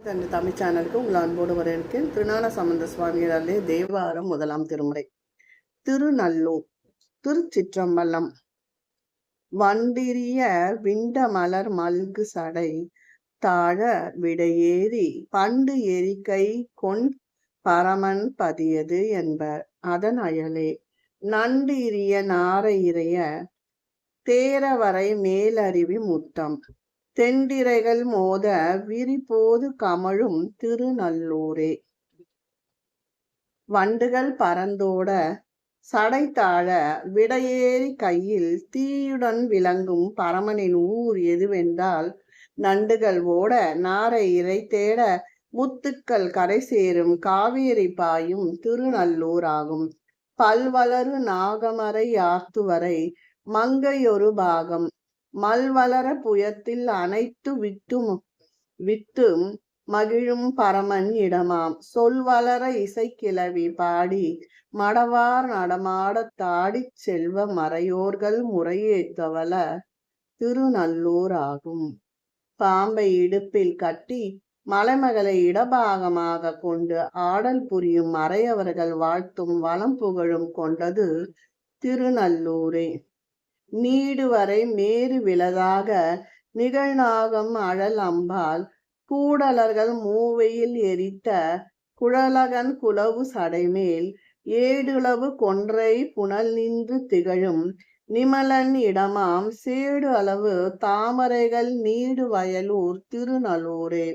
தன் தமிழ் சேனலுக்கு உங்கள் அன்போடு வரவேற்கிறேன். திருநான சம்பந்த சுவாமிகளாலே தேவாரம் முதலாம் திருமுறை. திருநல்லூர் திருச்சிற்றம்பலம் வண்டிரிய விண்ட மலர் மல்கு சடை தாழ விடையேறி பண்டு எரிக்கை கொண் பரமன் பதியது என்பர். அதன் அயலே நண்டிரிய நார இறைய தேரவரை மேலருவி முத்தம். தெண்டிரைகள் மோத விரிபோது கமழும் திருநல்லூரே. வண்டுகள் பறந்தோட சடைத்தாழ விடையேறி கையில் தீயுடன் விளங்கும் பரமனின் ஊர் எதுவென்றால் நண்டுகள் ஓட நாரை இறை தேட முத்துக்கள் கரை சேரும் காவேரி பாயும் திருநல்லூர் ஆகும் பல்வளரு நாகமரை யாத்துவரை மங்கையொரு பாகம். மல்வளர புயத்தில் அனைத்து விட்டும் வித்தும் மகிழும் பரமன் இடமாம். சொல்வளர இசைக்கிளவி பாடி மடவார் நடமாடத் தாடிச் செல்வ மறையோர்கள் முறையேத்தவள திருநல்லூர் ஆகும். பாம்பை இடுப்பில் கட்டி மலைமகளை இடபாகமாக கொண்டு ஆடல் புரியும் மறையவர்கள் வாழ்த்தும் வளம் புகழும் கொண்டது திருநல்லூரே. நீடு வரை மேறு விலதாக நிகழ்நாகம் அழல் அம்பால் கூடலர்கள் மூவையில் எரித்த குழலகன் குளவு சடைமேல். ஏடுளவு கொன்றை புனல் நின்று திகழும் நிமலன் இடமாம். சேடு அளவு தாமரைகள் நீடு வயலூர் திருநல்லூரே.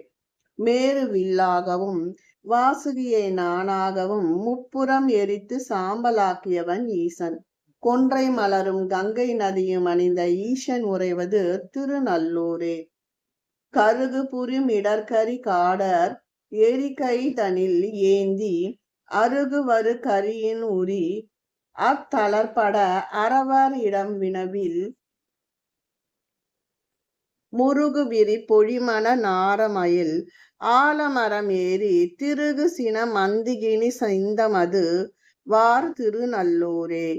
மேரு வில்லாகவும் வாசுகியை நானாகவும் முப்புறம் எரித்து சாம்பலாக்கியவன் ஈசன். கொன்றை மலரும் கங்கை நதியும் அணிந்த ஈசன் உறைவது திருநல்லூரே. கருகு புரியும் இடர்கரி காடர் எரிகை தனில் ஏந்தி அருகு வரு கரியின் உரி அத்தளர்பட அறவர் இடம் வினவில் முருகு விரி பொழிமண நாரமயில் ஆலமரம் ஏறி திருகு சின மந்திகினி சைந்தமது வார் திருநல்லூரே.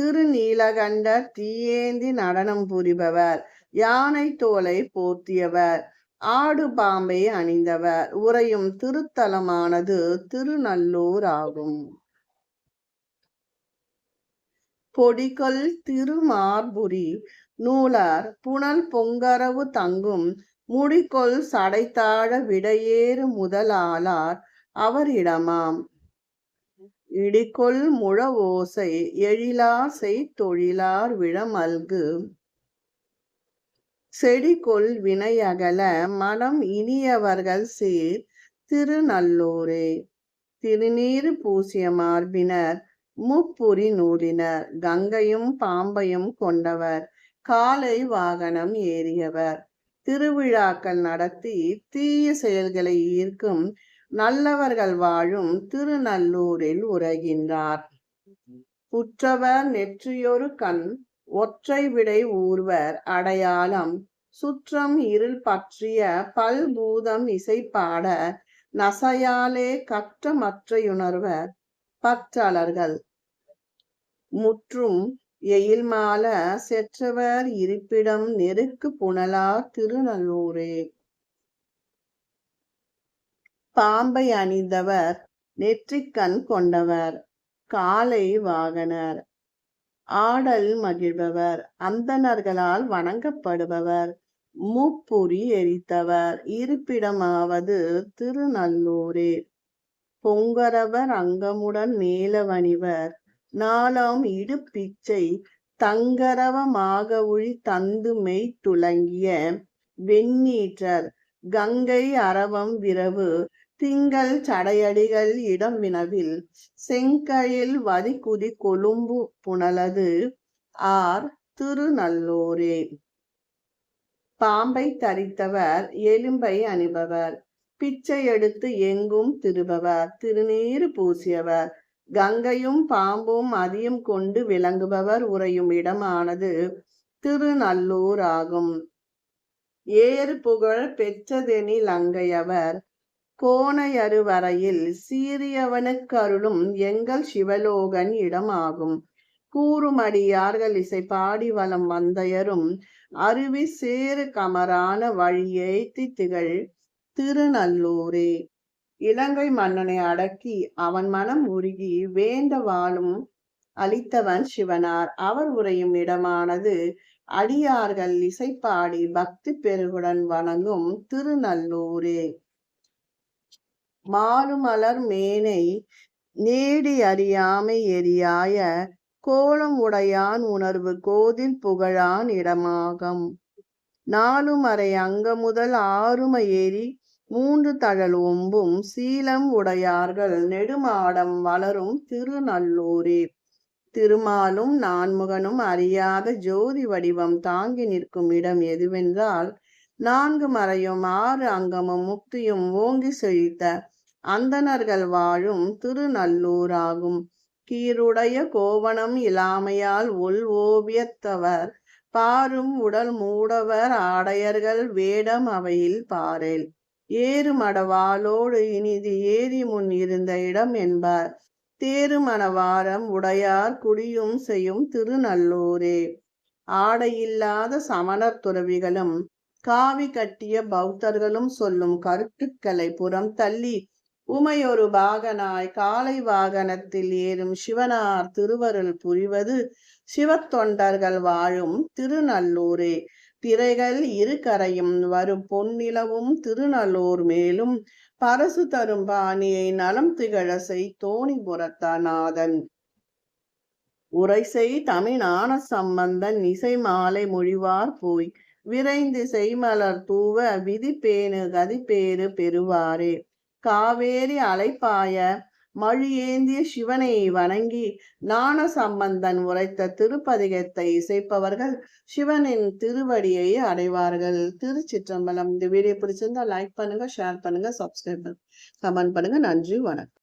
திருநீலகண்டர் தீயேந்தி நடனம் புரிபவர். யானை தோலை போர்த்தியவர். ஆடு பாம்பை அணிந்தவர். உறையும் திருத்தலமானது திருநல்லூர் ஆகும். பொடிகொள் திருமார்புரி. நூலர் புனல் பொங்கரவு தங்கும். முடிக்கொள் சடைத்தாழ விடையேறு முதலாளார். அவரிடமாம். இடிகொள் முழ ஓசை எழிலார் செய்தொழிலார் விழமல்கு. செடிகொள் வினையகல மனம் இனியவர்கள் சீர் திருநல்லூரே. திருநீர் பூசிய மார்பினர் முப்புரி நூலினர். கங்கையும் பாம்பையும் கொண்டவர். காலை வாகனம் ஏறியவர். திருவிழாக்கள் நடத்தி தீய செயல்களை ஈர்க்கும் நல்லவர்கள் வாழும் திருநல்லூரில் உரைகின்றார் புற்றவர் நெற்றியொரு கண் ஒற்றை விடை ஊர்வர் அடையாளம் சுற்றம் இருள் பற்றிய பல்பூதம் இசைப்பாட நசையாலே கற்ற மற்றையுணர்வர் பற்றாளர்கள் முற்றும் எயில்மால செற்றவர் இருப்பிடம் நெருக்கு புனலா திருநல்லூரே. பாம்பை அணிந்தவர் நெற்றிக்கண் கொண்டவர் காலை வாகனர். ஆடல் மகிழ்பவர் அந்தணர்களால் வணங்கப்படுபவர் மூப்புரி எரித்தவர். இருப்பிடமாவது திருநல்லூரே. பொங்கரவர் அங்கமுடன் மேலவணிவர் நாளாம் இடுப்பிச்சை தங்கரவமாக ஒழி தந்து மெய் துலங்கிய வெண்ணீற்றர் கங்கை அரவம் விரவு திங்கள் சடையடிகள் இடம் வினவில் செங்கழில் வதிக்குதி கொழும்பு புனலது ஆர் திருநல்லூரே. பாம்பை தரித்தவர் எலும்பை அணிபவர் பிச்சை எடுத்து எங்கும் திருபவர் திருநீறு பூசியவர் கங்கையும் பாம்பும் அதியும் கொண்டு விளங்குபவர் உறையும் இடமானது திருநல்லூர் ஆகும் ஏறு புகழ் பெற்றதெனில் அங்கையவர் கோணையருவரையில் சீரியவனுக்கருளும் எங்கள் சிவலோகன் இடமாகும். கூறுமடியார்கள் இசை பாடி வலம் வந்தையரும் அருவி சேறு கமரான வழியை தித்திகள் திருநல்லூரே. இலங்கை மன்னனை அடக்கி அவன் மனம் உருகி வேண்ட வாழும் அளித்தவன் சிவனார். அவர் உரையும் இடமானது அடியார்கள் இசைப்பாடி பக்தி பெருகுடன் வணங்கும் திருநல்லூரே. மாலுமலர் மேனை நேடி அறியாமை எரியாய கோலம் உடையான் உணர்வு கோதில் புகழான் இடமாகும். நாலுமறை அங்க முதல் ஆறும ஏறி மூன்று தழல் ஒம்பும் சீலம் உடையார்கள் நெடுமாடம் வளரும் திருநல்லூரே. திருமாலும் நான்முகனும் அறியாத ஜோதி வடிவம் தாங்கி நிற்கும் இடம் எதுவென்றால் நான்கு மறையும் ஆறு அங்கமும் முக்தியும் ஓங்கி செழித்த அந்தணர்கள் வாழும் திருநல்லூராகும். கீருடைய கோவணம் இலாமையால் உள் ஓவியத்தவர். பாரும் உடல் மூடவர் ஆடையர்கள் வேடம் அவையில் பாரேல். ஏறுமடவாளோடு இனிது ஏறி முன் இருந்த இடம் என்பார். தேருமணவாரம் உடையார் குடியும் செய்யும் திருநல்லூரே. ஆடையில்லாத சமணர் துறவிகளும் காவி கட்டிய பௌத்தர்களும் சொல்லும் கருத்துக்களை புறம் தள்ளி உமையொரு பாகனாய் காலை வாகனத்தில் ஏறும் சிவனார் திருவருள் புரிவது சிவத்தொண்டர்கள் வாழும் திருநல்லூரே. திரைகள் இரு கரையும் வரும் பொன்னிலவும் திருநல்லூர் மேலும் பரசு தரும் பாணியை நலம் திகழ செய் தோணிபுரத்தநாதன் உரைசெய் தமிழான சம்பந்தன் இசை மாலை மொழிவார் போய். விரைந்து செய்மலர் தூவ விதி பேணு கதிப்பேறு பெறுவாரே. காவேரி அலைப்பாய மழியேந்திய சிவனை வணங்கி ஞான சம்பந்தன் உரைத்த திருப்பதிகத்தை இசைப்பவர்கள் சிவனின் திருவடியை அடைவார்கள். திருச்சிற்றம்பலம். இந்த வீடியோ பிடிச்சிருந்தா லைக் பண்ணுங்க ஷேர் பண்ணுங்க சப்ஸ்கிரைப் பண்ணுங்க. கமெண்ட் பண்ணுங்க. நன்றி வணக்கம்.